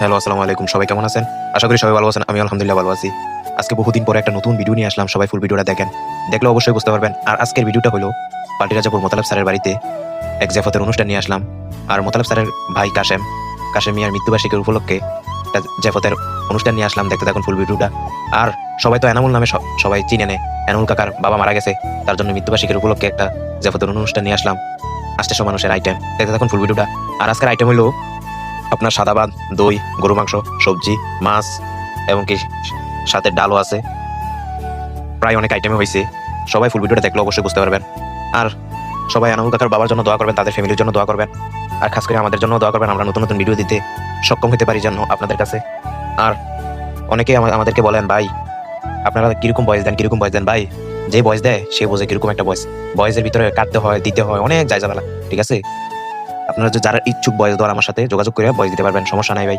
Hello, আসসালামু আলাইকুম। সবাই কেমন আছেন? আশা করি সবাই ভালো আছেন আমি আলহামদুলিল্লাহ ভালো আছি। আজকে বহুদিন পরে একটা নতুন ভিডিও নিয়ে আসলাম, সবাই ফুল ভিডিওটা দেখেন। দেখলে অবশ্যই বুঝতে পারবেন। আর আজকের ভিডিওটা হলো পাল্টি রাজাপুর মোতালেব স্যারের বাড়িতে এক জাফতের অনুষ্ঠান নিয়ে আসলাম। আর মোতালেব স্যারের ভাই কাশেম কাশেম মিয়ার মৃত্যুবার্ষিকীর উপলক্ষে একটা জাফতের অনুষ্ঠান নিয়ে আসলাম। দেখতে থাকুন ফুল ভিডিওটা। আর সবাই তো এনামুল নামে সবাই চিনে নেয় এনামুল কাকার বাবা মারা গেছে, তার জন্য মৃত্যুবার্ষিকীর উপলক্ষে একটা জাফতের অনুষ্ঠান নিয়ে আসলাম। আষ্টশো মানুষের আইটেম দেখতে থাকুন ফুল ভিডিওটা। আর আজকের আইটেম হলো আপনার সাদা ভাত, দই গরু মাংস, সবজি, মাছ এবং কি সাথে ডালও আছে। প্রায় অনেক আইটেমে হয়েছে সবাই ফুল ভিডিওটা দেখলে অবশ্যই বুঝতে পারবেন। আর সবাই আনন্দ কাকার বাবার জন্য দোয়া করবেন, তাদের ফ্যামিলির জন্য দোয়া করবেন। আর খাস করে আমাদের জন্য দোয়া করবেন, আমরা নতুন নতুন ভিডিও দিতে সক্ষম হতে পারি জন্য আপনাদের কাছে। আর অনেকেই আমাদেরকে বলেন, ভাই, আপনারা কীরকম বয়স দেন, কীরকম বয়স দেন? ভাই, যে বয়স দেয়, সে বোঝে কীরকম একটা বয়স বয়সের ভিতরে কাটতে হয়, দিতে হয়, অনেক ঝামেলা ঠিক আছে? আপনারা যারা ইচ্ছুক বয়স দেওয়ার আমার সাথে যোগাযোগ করে বয়স দিতে পারবেন, সমস্যা নাই ভাই।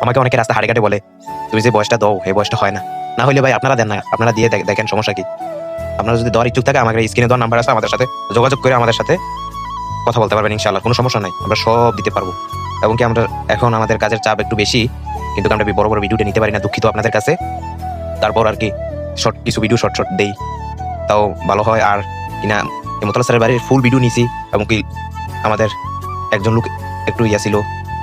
আমাকে অনেকে রাস্তা হাড়ে বলে, তুমি যে বয়সটা দাও, এই বয়সটা হয় না। না হলে ভাই আপনারা দেন না, আপনারা দিয়ে দেখ- দেখেন সমস্যা কি। আপনারা যদি দেওয়ার ইচ্ছুক থাকে আমাকে স্ক্রিনে দেওয়ার নাম্বার আছে, আমাদের সাথে যোগাযোগ করে আমাদের সাথে কথা বলতে পারবেন ইনশাল্লাহ কোনো সমস্যা নাই, আমরা সব দিতে পারব। এবং কি আমরা এখন আমাদের কাজের চাপ একটু বেশি, কিন্তু আমরা বড় বড় ভিডিওটা নিতে পারি না, দুঃখিত আপনাদের কাছে। তারপর আর কি শর্ট কিছু ভিডিও শর্ট শর্ট দেই। তাও ভালো হয়। আর কিনা মতলা স্যারের বাড়ির ফুল ভিডিও নিছি, এবং কি আমাদের একজন লোক একটু ইয়া ছিল,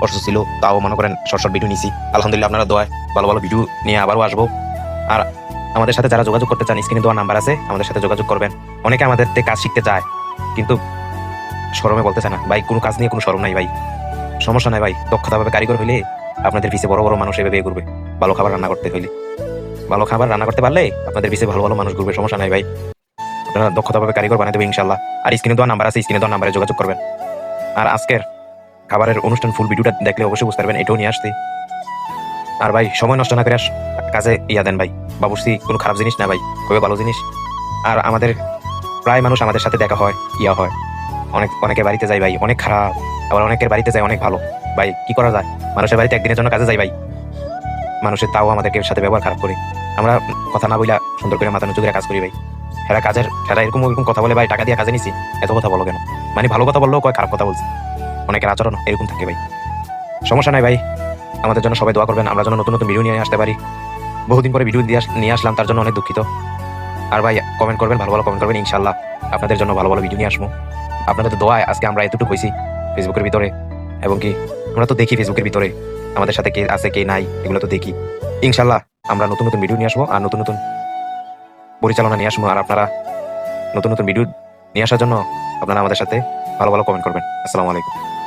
অসুস্থ ছিল, তাও মনে করেন শর্ট শর্ট ভিডিও নিছি। আলহামদুলিল্লাহ আপনারা দোয়ায় ভালো ভালো ভিডিও নিয়ে আবারও আসব। আর আমাদের সাথে যারা যোগাযোগ করতে চান স্ক্রিনে দেওয়ার নাম্বার আছে, আমাদের সাথে যোগাযোগ করবেন। অনেকে আমাদের থেকে কাজ শিখতে চায়, কিন্তু শরমে বলতেছে না, ভাই, কোনো কাজ নিয়ে কোনো শরম নাই ভাই। সমস্যা নাই ভাই, দক্ষতাভাবে কারিগর হইলে আপনাদের পিছিয়ে বড় বড় মানুষ এভাবে করবে ভালো খাবার রান্না করতে হইলে। ভালো খাবার রান্না করতে পারলে আপনাদের পিছিয়ে ভালো ভালো মানুষ ঘুরবে, সমস্যা নাই ভাই। আপনারা দক্ষতাভাবে কারিগর বানাতে দেবে ইনশাল্লাহ আর স্ক্রিনে দেওয়ার নাম্বার আছে স্ক্রিনে দেওয়ার নাম্বারে যোগাযোগ করবেন। আর আজকের খাবারের অনুষ্ঠান ফুল ভিডিওটা দেখলে অবশ্যই বুঝতে পারবেন, এটাও নিয়ে আসতে আর ভাই, সময় নষ্ট না করে আস- কাজে ইয়া দেন ভাই। বাবুর্চি, কোনো খারাপ জিনিস না ভাই, খুবই ভালো জিনিস। আর আমাদের প্রায় মানুষ আমাদের সাথে দেখা হয়, ইয়া হয়। অনেক, অনেকের বাড়িতে যাই ভাই, অনেক খারাপ, আবার অনেকের বাড়িতে যায় অনেক ভালো। ভাই, কি করা যায়? মানুষের বাড়িতে একদিনের জন্য কাজে যাই ভাই। মানুষের তাও আমাদেরকে সাথে ব্যবহার খারাপ করে। আমরা কথা না বইলা সুন্দর করে মাথা নিচু কাজ করি ভাই। হেরা কাজের, হেরা এরকম এরকম কথা বলে, ভাই, টাকা দিয়ে কাজে নিছি। এত কথা বলো কেন? মানে ভালো কথা বললেও কয়, খারাপ কথা বলছি। অনেকের আচরণ এরকম থাকে, ভাই। সমস্যা নাই, ভাই। আমাদের জন্য সবাই দোয়া করবেন, আমরা যেন নতুন নতুন ভিডিও নিয়ে আসতে পারি। বহুদিন পরে ভিডিও দিয়ে নিয়ে আসলাম, তার জন্য অনেক দুঃখিত। আর ভাই কমেন্ট করবেন, ভালো ভালো কমেন্ট করবেন ইনশাল্লাহ আপনাদের জন্য ভালো ভালো ভিডিও নিয়ে আসব। আপনাদের দোয়ায় আজকে আমরা এতটুকু হয়েছি ফেসবুকের ভিতরে। এবং কি, আমরা তো দেখি ফেসবুকের ভিতরে, আমাদের সাথে কে আছে, কে নাই, এগুলো তো দেখি। ইনশাল্লাহ আমরা নতুন নতুন ভিডিও নিয়ে আসব, আর নতুন নতুন পরিচালনা নিয়ে আসব আর আপনারা নতুন নতুন ভিডিও নিয়ে আসার জন্য আপনারা আমাদের সাথে ভালো ভালো কমেন্ট করবেন। আসসালামু আলাইকুম।